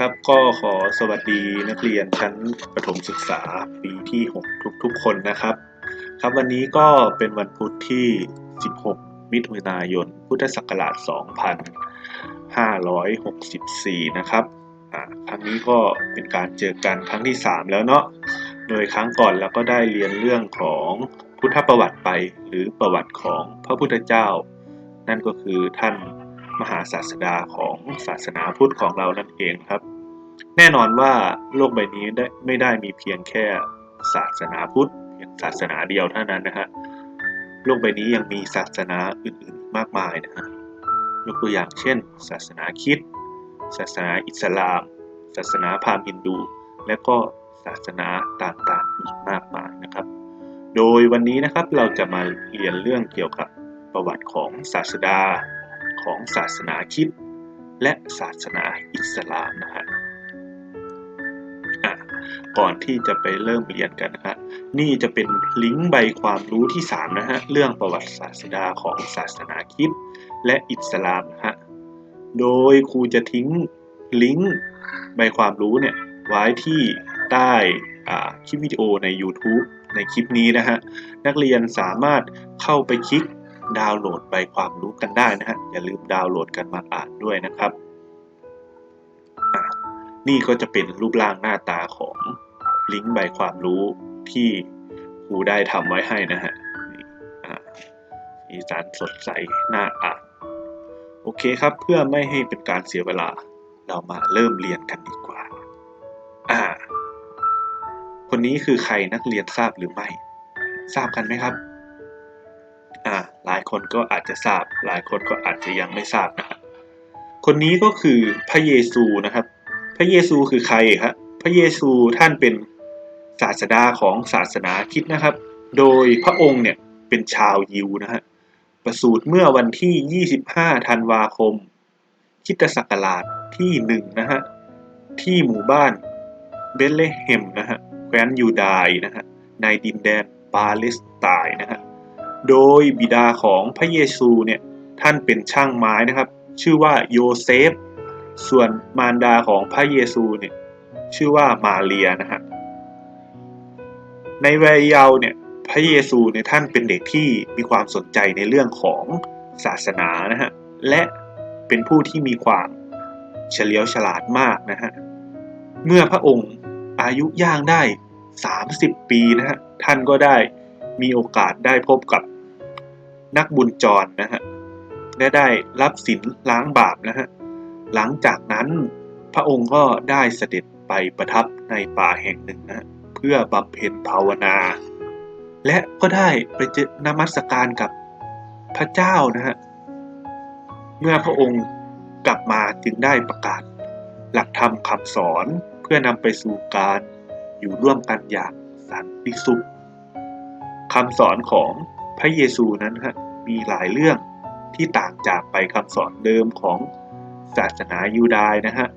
ครับก็ขอสวัสดีนักเรียนชั้นประถมศึกษาปีที่ 6 ทุกๆ คนนะครับ ครับวันนี้ก็เป็นวันพุธที่ 16 มิถุนายน พุทธศักราช 2564 นะครับครั้งนี้ก็เป็นการเจอกันครั้งที่ 3 แล้วเนาะโดยครั้งก่อนเราก็ได้เรียนเรื่องของพุทธประวัติไป หรือประวัติของพระพุทธเจ้า นั่นก็คือท่าน มหาศาสดาของศาสนาพุทธของเรานั่นเองครับ แน่นอนว่าโลกใบนี้ได้ไม่ได้มีเพียงแค่ศาสนาพุทธเพียงศาสนาเดียวเท่านั้นนะฮะโลกใบนี้ยังมีศาสนาอื่นๆมากมายนะฮะยกตัวอย่างเช่น ศาสนาคริสต์ศาสนาอิสลาม ศาสนาพราหมณ์ฮินดู และก็ศาสนาต่างๆอีกมากมายนะครับ โดยวันนี้นะครับเราจะมาเรียนเรื่องเกี่ยวกับประวัติของศาสดา ของศาสนาคริสต์และศาสนาอิสลามนะฮะก่อนที่จะไปเริ่มเรียนกันนะฮะนี่จะเป็นลิงก์ใบความรู้ที่ 3 นะฮะ เรื่องประวัติศาสดาของศาสนาคริสต์และอิสลามนะฮะ โดยครูจะทิ้งลิงก์ใบความรู้เนี่ยไว้ที่ใต้คลิปวิดีโอใน YouTube ในคลิปนี้นะฮะ นักเรียนสามารถเข้าไปคลิก ดาวน์โหลดใบความรู้กันได้นะฮะอย่าลืมดาวน์โหลดกันมาอ่านด้วยนะครับ นี่ก็จะเป็นรูปร่างหน้าตาของลิงก์ใบความรู้ที่ครูได้ทำไว้ให้นะฮะอะสีสันสดใสน่าอ่านโอเคครับเพื่อไม่ให้เป็นการเสียเวลาเรามาเริ่มเรียนกันดีกว่า อ่า คนนี้คือใครนักเรียนทราบหรือไม่ ทราบกันไหมครับ คนก็อาจจะทราบ หลายคนก็อาจจะยังไม่ทราบนะครับคนนี้ก็คือพระเยซูนะครับ พระเยซูคือใครครับพระเยซูท่านเป็นศาสดาของศาสนาคิดนะครับ โดยพระองค์เนี่ยเป็นชาวยิวนะฮะประสูติเมื่อวันที่ 25 ธันวาคมคิตศักราชที่หนึ่งนะฮะที่หมู่บ้านเบธเลเฮมนะฮะแคว้นยูดาห์นะฮะในดินแดนปาเลสไตน์นะฮะ โดยบิดาของพระเยซูเนี่ยท่านเป็นช่างไม้นะครับ ชื่อว่าโยเซฟ ส่วนมารดาของพระเยซูเนี่ยชื่อว่ามาเรียนะฮะในวัยเยาว์เนี่ยพระเยซูเนี่ยท่านเป็นเด็กที่มีความสนใจในเรื่องของศาสนานะฮะและเป็นผู้ที่มีความเฉลียวฉลาดมากนะฮะเมื่อพระองค์อายุย่างได้ 30 ปีนะฮะท่านก็ได้มีโอกาสได้พบกับ นักบุญจรนะฮะและได้รับศีลล้างบาปนะฮะหลังจากนั้นพระองค์ก็ได้เสด็จไปประทับในป่าแห่งหนึ่งนะะเพื่อบำเพ็ญภาวนา และก็ได้ไปเจอนมัสการกับพระเจ้านะฮะเมื่อพระองค์กลับมาจึงได้ประกาศ หลักธรรมคำสอนเพื่อนำไปสู่การอยู่ร่วมกันอย่างสันติสุขคำสอนของพระเยซูนั้นฮะ มีหลายเรื่องที่ต่างจากไปคำสอนเดิมของศาสนายูดายนะฮะ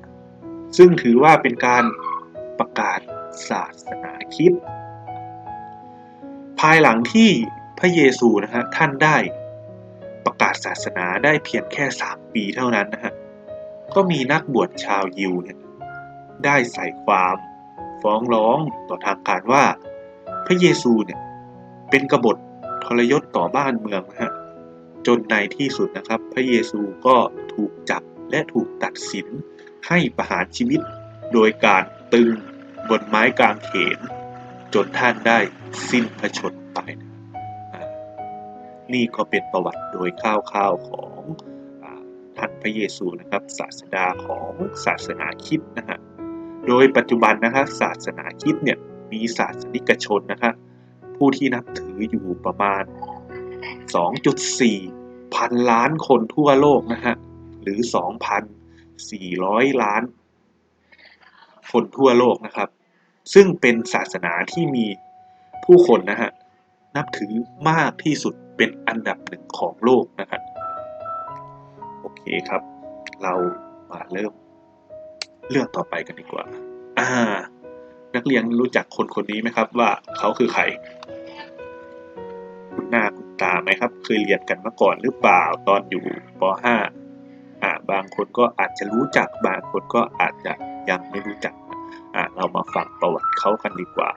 ซึ่งถือว่าเป็นการประกาศศาสนาคริดภายหลังที่พระเยซูนะฮะท่านได้ประกาศศาสนาได้เพียงแค่ 3 ปีเท่านั้นนะฮะ ก็มีนักบวชชาวยิวเนี่ยได้ใส่ความฟ้องร้องต่อทางการว่า พระเยซูเนี่ยเป็นกบฏทรยศต่อบ้านเมืองนะฮะ จนในที่สุดนะครับ พระเยซูก็ถูกจับและถูกตัดสินให้ประหารชีวิต โดยการตึงบนไม้กางเขน จนท่านได้สิ้นพระชนไปน,ะนี่ก็เป็นประวัติโดยคร่าวๆของอท่านพระเยซูนะครับ ศาสดาของศาสนาคิดนะฮะโดยปัจจุบันนะครับศาสนาคิดเนี่ยมีศาสนิกชนนะครับผู้ที่นับถืออยู่ประมาณ 2.4 พันล้านคนทั่วโลกนะฮะ หรือ 2,400 ล้าน คนทั่วโลกนะครับ ซึ่งเป็นศาสนาที่มีผู้คนนะฮะ นับถือมากที่สุดเป็นอันดับหนึ่งของโลกนะครับโอเคครับ เรามาเริ่มเรื่องต่อไปกันดีกว่า อ่า นักเรียนรู้จักคนคนนี้ไหมครับ ว่าเขาคือใคร คุณหน้าค ตาไหมครับ เคยเรียนกันมาก่อนหรือเปล่าตอนอยู่ป .5 อ่าบางคนก็อาจจะรู้จักบางคนก็อาจจะยังไม่รู้จักอะเรามาฟังประวัติเขากันดีกว่า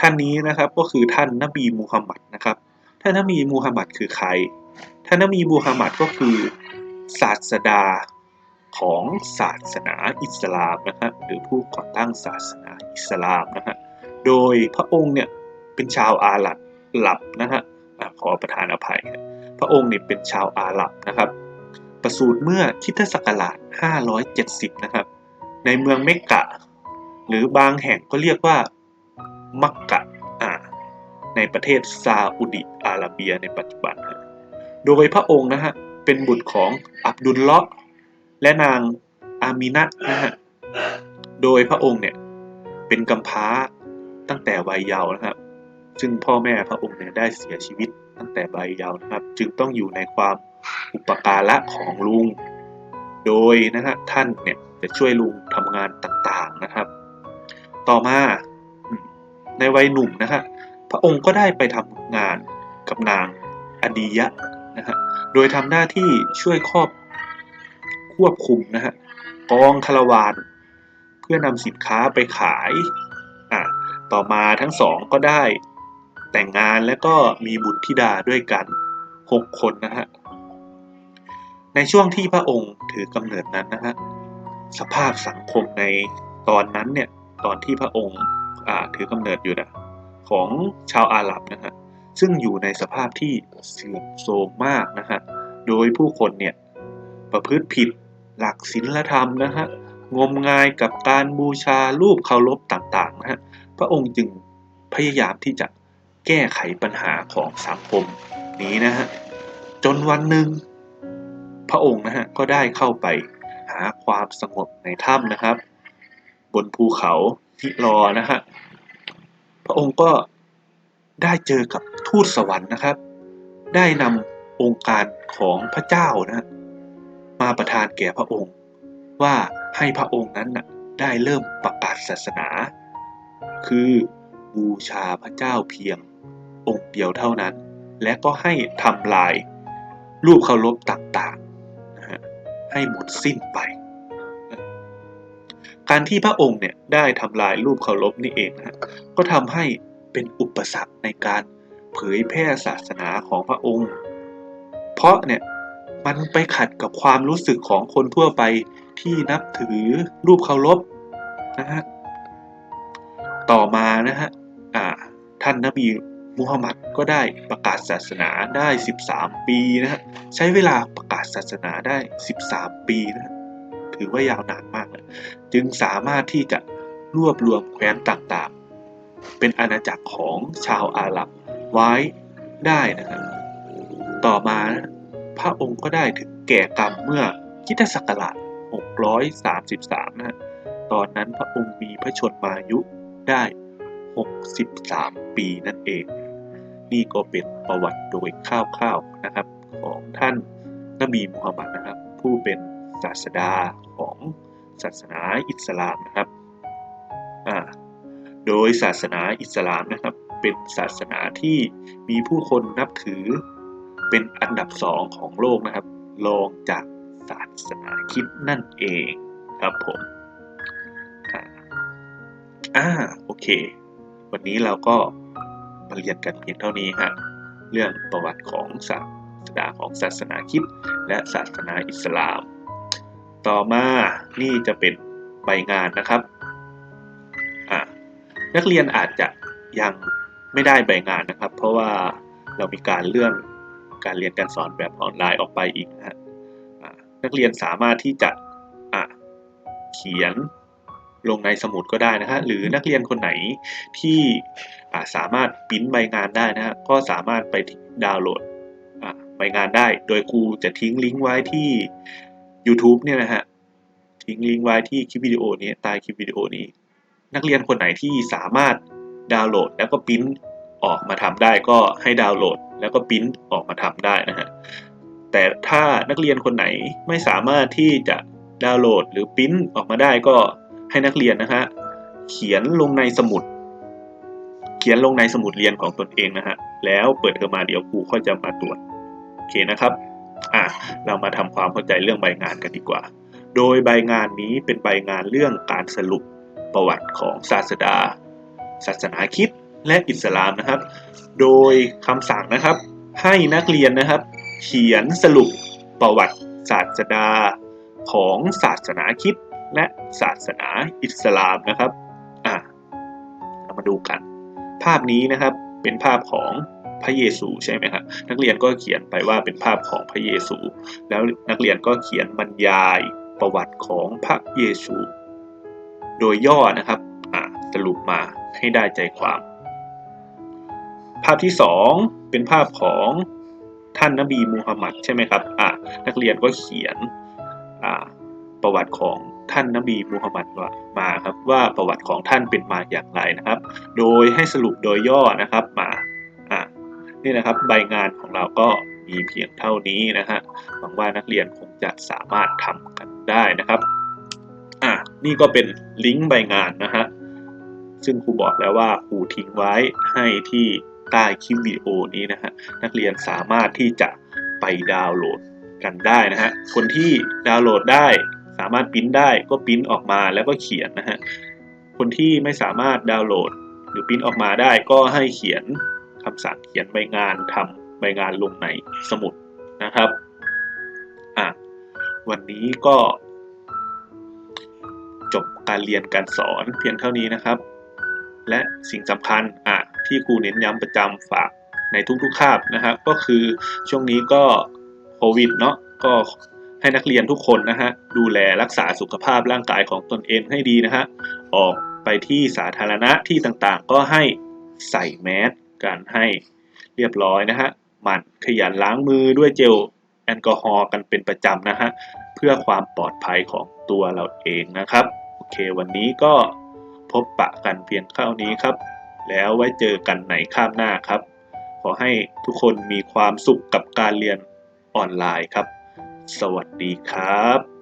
ท่านนี้นะครับก็คือท่านนบีมูฮัมหมัดนะครับ ท่านนบีมูฮัมหมัดคือใคร ท่านนบีมูฮัมหมัดก็คือศาสดาของศาสนาอิสลามนะฮะหรือผู้ก่อตั้งศาสนาอิสลามนะฮะโดยพระองค์เนี่ยเป็นชาวอาหรับหลับนะฮะ อะขอประทานอภัย พระองค์เนี่ยเป็นชาวอาหรับนะครับ ประสูติเมื่อคริสตศักราช 570 นะครับ ในเมืองเมกกะ หรือบางแห่งก็เรียกว่ามักกะอาในประเทศซาอุดิอาระเบียในปัจจุบัน โดยพระองค์นะฮะเป็นบุตรของอับดุลเลาะห์และนางอามินะนะฮะ โดยพระองค์เนี่ยเป็นกำพร้าตั้งแต่วัยเยาว์นะครับ ซึ่งพ่อแม่พระองค์เนี่ยได้เสียชีวิตตั้งแต่วัยเยาว์นะครับ จึงต้องอยู่ในความอุปการะของลุง โดยนะฮะท่านเนี่ยจะช่วยลุงทำงานต่างๆนะครับ ต่อมาในวัยหนุ่มนะฮะพระองค์ก็ได้ไปทำงานกับนางอดียะนะฮะโดยทำหน้าที่ช่วยครอบควบคุมนะฮะกองคารวานเพื่อนำสินค้าไปขาย อะต่อมาทั้งสองก็ได้ แต่งงานและก็มีบุตรธิดาด้วยกันหกคนนะฮะ ในช่วงที่พระองค์ถือกำเนิดนั้นนะฮะ สภาพสังคมในตอนนั้นเนี่ย ตอนที่พระองค์ถือกำเนิดอยู่นะของชาวอาหรับนะฮะ ซึ่งอยู่ในสภาพที่เสื่อมโทรมมากนะฮะ โดยผู้คนเนี่ยประพฤติผิดหลักศีลธรรมนะฮะ งมงายกับการบูชารูปเคารพต่างๆนะฮะ พระองค์จึงพยายามที่จะ แก้ไขปัญหาของสังคมนี้นะฮะจนวันหนึ่งพระองค์นะฮะก็ได้เข้าไปหาความสงบในถ้ำนะครับ บนภูเขาทิรอนะฮะพระองค์ก็ได้เจอกับทูตสวรรค์นะครับ ได้นำองค์การของพระเจ้านะฮะมาประทานแก่พระองค์ว่าให้พระองค์นั้นนะได้เริ่มประกาศศาสนา คือบูชาพระเจ้าเพียง องค์เดียวเท่านั้น และก็ให้ทำลายรูปเคารพต่างๆ ให้หมดสิ้นไป การที่พระองค์เนี่ยได้ทำลายรูปเคารพนี่เองนะก็ทำให้เป็นอุปสรรคในการเผยแพร่ศาสนาของพระองค์ เพราะเนี่ยมันไปขัดกับความรู้สึกของคนทั่วไปที่นับถือรูปเคารพนะฮะ ต่อมานะฮะท่านนบี มุฮัมมัดก็ได้ประกาศศาสนาได้ 13 ปีนะฮะใช้เวลาประกาศศาสนาได้ 13 ปีนะถือว่ายาวนานมากนะจึงสามารถที่จะรวบรวมแคว้นต่างๆ เป็นอาณาจักรของชาวอาหรับไว้ได้นะฮะต่อมานะพระองค์ก็ได้ถึงแก่กรรมเมื่อคริสตศักราช 633 นะตอนนั้นพระองค์มีพระชนมายุได้ 63 ปีนั่นเอง นี่ก็เป็นประวัติโดยคร่าวๆนะครับ ของท่านนบีมูฮัมหมัดนะครับ ผู้เป็นศาสดาของศาสนาอิสลามนะครับโดยศาสนาอิสลามนะครับ เป็นศาสนาที่มีผู้คนนับถือเป็นอันดับสองของโลกนะครับรองจากศาสนาคิดนั่นเองครับผมอ่าโอเค วันนี้เราก็ มาเรียนกันเพียงเท่านี้ฮะเรื่องประวัติของศาสดาของศาสนาคริดและศาสนาอิสลาม ต่อมานี่จะเป็นใบงานนะครับนักเรียนอาจจะยังไม่ได้ใบงานนะครับ เพราะว่าเรามีการเลื่อนการเรียนการสอนแบบออนไลน์ออกไปอีกนะฮะนักเรียนสามารถที่จะอ่าเขียน ลงในสมุดก็ได้นะฮะหรือนักเรียนคนไหนที่สามารถปริ้นใบงานได้นะฮะก็สามารถไปดาวน์โหลดใบงานได้ โดยครูจะทิ้งลิงก์ไว้ที่ YouTube เนี่ยนะฮะทิ้งลิงก์ไว้ที่คลิปวิดีโอนี้ใต้คลิปวิดีโอนี้ นักเรียนคนไหนที่สามารถดาวน์โหลด แล้วก็ปริ้นออกมาทำได้ก็ให้ดาวน์โหลด แล้วก็ปริ้นออกมาทำได้นะฮะแต่ถ้านักเรียนคนไหนไม่สามารถที่จะดาวน์โหลดหรือปริ้นออกมาได้ก็ ให้นักเรียนนะฮะเขียนลงในสมุด เขียนลงในสมุดเรียนของตนเองนะฮะแล้วเปิดเทอมมาเดี๋ยวครูก็จะมาตรวจโอเคนะครับอะเรามาทำความเข้าใจเรื่องใบงานกันดีกว่า โดยใบงานนี้เป็นใบงานเรื่องการสรุปประวัติของศาสดา ศาสนาคิดและอิสลามนะครับ โดยคำสั่งนะครับ ให้นักเรียนนะครับ เขียนสรุปประวัติศาสดาของศาสนาคิด และศาสนาอิสลามนะครับอะเรามาดูกัน ภาพนี้นะครับเป็นภาพของพระเยซูใช่ไหมครับนักเรียนก็เขียนไปว่าเป็นภาพของพระเยซู แล้วนักเรียนก็เขียนบรรยายประวัติของพระเยซู โดยย่อนะครับสรุปมาให้ได้ใจความ ภาพที่สองเป็นภาพของท่านนบีมูฮัมหมัดใช่ไหมครับนักเรียนก็เขียนประวัติของ ท่านนบีมูฮัมหมัดมาครับว่าประวัติของท่านเป็นมาอย่างไรนะครับ โดยให้สรุปโดยย่อนะครับมาอะนี่นะครับใบงานของเราก็มีเพียงเท่านี้นะฮะหวังว่านักเรียนคงจะสามารถทำกันได้นะครับอะนี่ก็เป็นลิงก์ใบงานนะฮะซึ่งครูบอกแล้วว่าครูทิ้งไว้ให้ที่ใต้คลิปวิดีโอนี้นะฮะนักเรียนสามารถที่จะไปดาวน์โหลดกันได้นะฮะคนที่ดาวน์โหลดได้ามารถปริ้นได้ก็ปริ้นออกมาแล้วก็เขียนนะฮะคนที่ไม่สามารถดาวน์โหลด หรือปริ้นออกมาได้ก็ให้เขียนคำสั่งเขียนใบงานทำใบงานลงในสมุดนะครับอะวันนี้ก็จบการเรียนการสอนเพียงเท่านี้นะครับ และสิ่งสำคัญอะที่ครูเน้นย้ำประจำฝากในทุกๆคาบนะครับ ก็คือช่วงนี้ก็โควิดเนาะก็ ให้นักเรียนทุกคนนะฮะดูแลรักษาสุขภาพร่างกายของตนเองให้ดีนะฮะออกไปที่สาธารณะที่ต่างๆ ก็ให้ใส่แมสกันให้เรียบร้อยนะฮะหมั่นขยันล้างมือด้วยเจลแอลกอฮอล์กันเป็นประจำนะฮะเพื่อความปลอดภัยของตัวเราเองนะครับโอเค วันนี้ก็พบปะกันเพียงเท่านี้ครับ แล้วไว้เจอกันในคาบหน้าครับ ขอให้ทุกคนมีความสุขกับการเรียนออนไลน์ครับ สวัสดีครับ